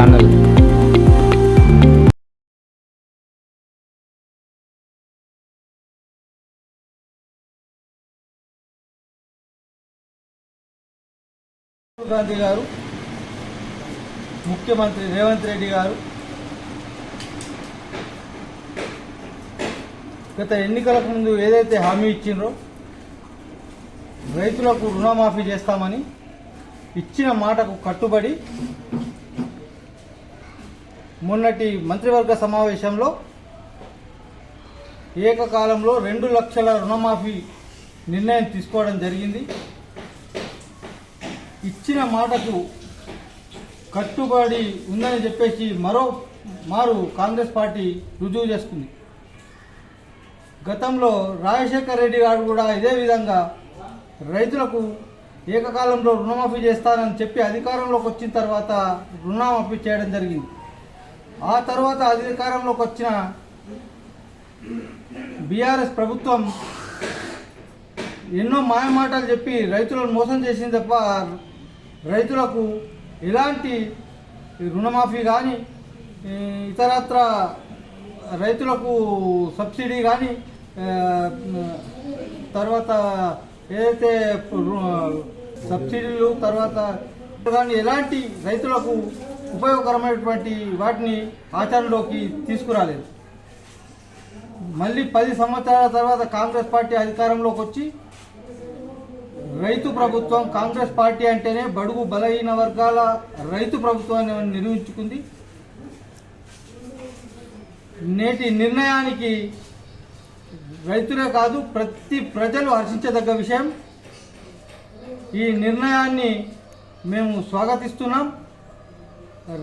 Channel. Revanth Reddy గారు గత ఎన్నికలకు ముందు ఏదైతే హామీ ఇచ్చిండ్రో రైతులకు రుణమాఫీ చేస్తామని ఇచ్చిన మాటకు కట్టుబడి మొన్నటి మంత్రివర్గ సమావేశంలో ఏకకాలంలో రెండు లక్షల రుణమాఫీ నిర్ణయం తీసుకోవడం జరిగింది. ఇచ్చిన మాటకు కట్టుబడి ఉందని చెప్పేసి మరో మారు కాంగ్రెస్ పార్టీ రుజువు చేసుకుంది. గతంలో రాజశేఖర రెడ్డి గారు కూడా ఇదే విధంగా రైతులకు ఏకకాలంలో రుణమాఫీ చేస్తానని చెప్పి అధికారంలోకి వచ్చిన తర్వాత రుణమాఫీ చేయడం జరిగింది. ఆ తర్వాత అధికారంలోకి వచ్చిన బీఆర్ఎస్ ప్రభుత్వం ఎన్నో మాయమాటలు చెప్పి రైతులను మోసం చేసింది తప్ప రైతులకు ఎలాంటి రుణమాఫీ కానీ ఇతరత్ర రైతులకు సబ్సిడీ కానీ తర్వాత ఏదైతే రు- సబ్సిడీలు తర్వాత కానీ ఎలాంటి రైతులకు ఉపయోగకరమైనటువంటి వాటిని ఆచరణలోకి తీసుకురాలేదు. మళ్ళీ పది సంవత్సరాల తర్వాత కాంగ్రెస్ పార్టీ అధికారంలోకి వచ్చి రైతు ప్రభుత్వం కాంగ్రెస్ పార్టీ అంటేనే బడుగు బలహీన వర్గాల రైతు ప్రభుత్వాన్ని నిర్మించుకుంది. నేటి నిర్ణయానికి రైతులే కాదు ప్రతి ప్రజలు హర్షించదగ్గ విషయం. ఈ నిర్ణయాన్ని మేము స్వాగతిస్తున్నాం.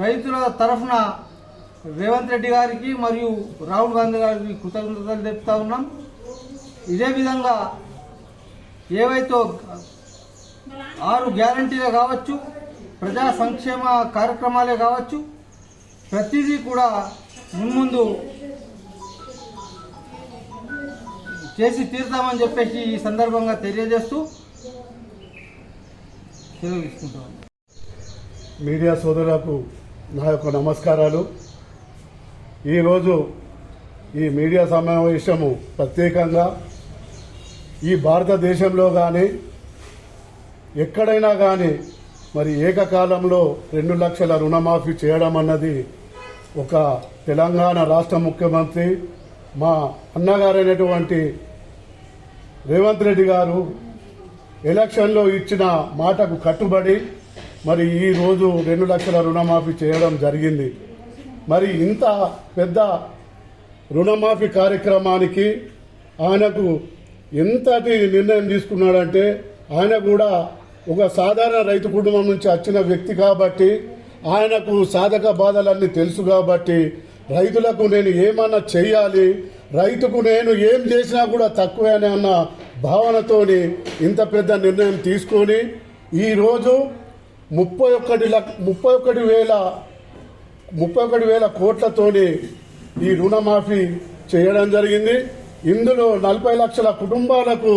రైతుల తరఫున రేవంత్ రెడ్డి గారికి మరియు రాహుల్ గాంధీ గారికి కృతజ్ఞతలు చెప్తా ఉన్నాం. ఇదే విధంగా ఏవైతే ఆరు గ్యారంటీలే కావచ్చు ప్రజా సంక్షేమ కార్యక్రమాలే కావచ్చు ప్రతిదీ కూడా మున్ముందు చేసి తీరుతామని చెప్పేసి ఈ సందర్భంగా తెలియజేస్తూ సెలవు తీసుకుంటాం మీడియా సోదరులకు నా యొక్క నమస్కారాలు. ఈరోజు ఈ మీడియా సమావేశము ప్రత్యేకంగా ఈ భారతదేశంలో కానీ ఎక్కడైనా కానీ మరి ఏకకాలంలో రెండు లక్షల రుణమాఫీ చేయడం అన్నది ఒక తెలంగాణ రాష్ట్ర ముఖ్యమంత్రి మా అన్నగారైనటువంటి రేవంత్ రెడ్డి గారు ఎలక్షన్లో ఇచ్చిన మాటకు కట్టుబడి మరి ఈరోజు రెండు లక్షల రుణమాఫీ చేయడం జరిగింది. మరి ఇంత పెద్ద రుణమాఫీ కార్యక్రమానికి ఆయనకు ఎంతటి నిర్ణయం తీసుకున్నాడంటే ఆయన కూడా ఒక సాధారణ రైతు కుటుంబం నుంచి వచ్చిన వ్యక్తి కాబట్టి ఆయనకు సాధక బాధలన్నీ తెలుసు కాబట్టి రైతులకు నేను ఏమన్నా చెయ్యాలి రైతుకు నేను ఏం చేసినా కూడా తక్కువేనే అన్న భావనతోని ఇంత పెద్ద నిర్ణయం తీసుకొని ఈరోజు ముప్పై ఒక్కటి లక్ష ముప్పై ఒకటి వేల ముప్పై ఒకటి వేల కోట్లతోని ఈ రుణమాఫీ చేయడం జరిగింది. ఇందులో నలభై లక్షల కుటుంబాలకు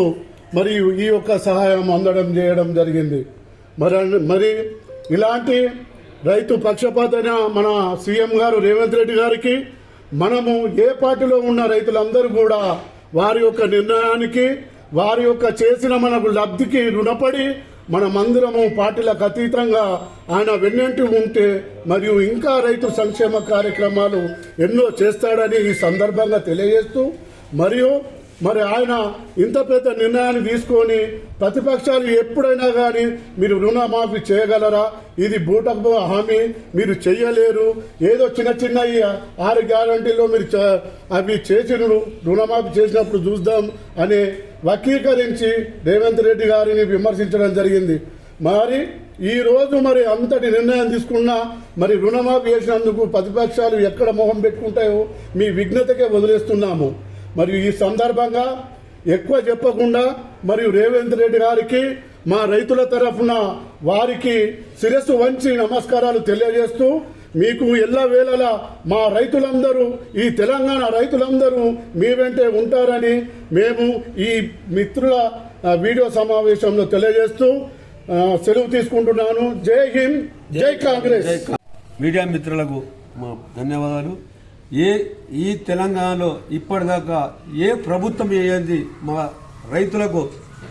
మరియు ఈ యొక్క సహాయం అందడం చేయడం జరిగింది. మరి మరి ఇలాంటి రైతు పక్షపాతన మన సీఎం గారు రేవంత్ రెడ్డి గారికి మనము ఏ పార్టీలో ఉన్న రైతులందరూ కూడా వారి యొక్క నిర్ణయానికి వారి యొక్క చేసిన మనకు లబ్ధికి రుణపడి మనమందరము పార్టీలకు అతీతంగా ఆయన వెన్నంటి ఉంటే మరియు ఇంకా రైతు సంక్షేమ కార్యక్రమాలు ఎన్నో చేస్తాడని ఈ సందర్భంగా తెలియజేస్తూ మరియు మరి ఆయన ఇంత పెద్ద నిర్ణయాన్ని తీసుకొని ప్రతిపక్షాలు ఎప్పుడైనా కానీ మీరు రుణమాఫీ చేయగలరా? ఇది బూటకు హామీ. మీరు చెయ్యలేరు. ఏదో చిన్న చిన్న ఆరు గ్యారంటీలో మీరు అవి చేసిన రుణమాఫీ చేసినప్పుడు చూద్దాం అని వక్రీకరించి రేవంత్ రెడ్డి గారిని విమర్శించడం జరిగింది. మరి ఈ రోజు మరి అంతటి నిర్ణయం తీసుకున్నా మరి రుణమాఫీ చేసినందుకు ప్రతిపక్షాలు ఎక్కడ మొహం పెట్టుకుంటాయో మీ విఘ్నతకే వదిలేస్తున్నాము. మరియు ఈ సందర్భంగా ఎక్కువ చెప్పకుండా మరియు రేవంత్ రెడ్డి గారికి మా రైతుల తరఫున వారికి శిరస్సు వంచి నమస్కారాలు తెలియజేస్తూ మీకు ఎల్ల వేళలా మా రైతులందరూ ఈ తెలంగాణ రైతులందరూ మీ వెంటే ఉంటారని మేము ఈ మిత్రుల వీడియో సమావేశంలో తెలియజేస్తూ సెలవు తీసుకుంటున్నాను. జై హింద్ జై కాంగ్రెస్. మీడియా మిత్రులకు మా ధన్యవాదాలు. ఏ ఈ తెలంగాణలో ఇప్పటిదాకా ఏ ప్రభుత్వం ఏంది మా రైతులకు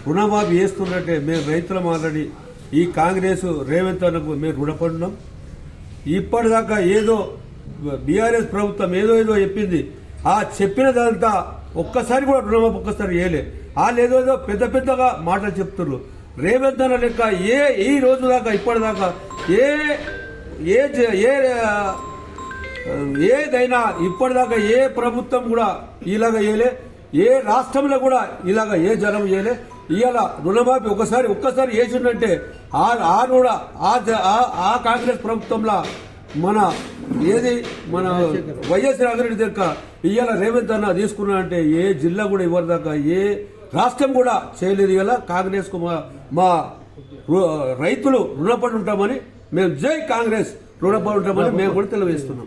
రుణమాఫీ చేస్తున్నట్టే మేము రైతులు ఆల్రెడీ. ఈ కాంగ్రెస్ రేవంత్ అన్నకు మేము రుణపడినాం. ఇప్పటిదాకా ఏదో బీఆర్ఎస్ ప్రభుత్వం ఏదో ఏదో చెప్పింది. ఆ చెప్పినదంతా ఒక్కసారి కూడా రుణమాఫీ ఒక్కసారి వేయలే వాళ్ళు ఏదో ఏదో పెద్ద పెద్దగా మాటలు చెప్తున్నారు రేవంత్ అన్న లెక్క ఏ ఈ రోజు దాకా ఇప్పటిదాకా ఏ ఏ ఏ ఏదైనా ఇప్పటిదాకా ఏ ప్రభుత్వం కూడా ఇలాగ చేయలే ఏ రాష్ట్రంలో కూడా ఇలాగ ఏ జనం చేయలే. ఇవాళ రుణమాఫీ ఒకసారి ఒక్కసారి వేసిందంటే ఆ ఆ కూడా ఆ జ- ఆ- కాంగ్రెస్ ప్రభుత్వంలో మన ఏది మన వైఎస్ రాజరెడ్డి దగ్గర ఇవాళ రేవంత్ అన్న తీసుకున్నాడంటే ఏ జిల్లా కూడా ఇవ్వరు దాకా ఏ రాష్ట్రం కూడా చేయలేదు ఇవాళ. కాంగ్రెస్కు మా- మా రైతులు రుణపడి ఉంటామని మేము జై కాంగ్రెస్ రుణపడి ఉంటామని మేము కూడా తెలియజేస్తున్నాం.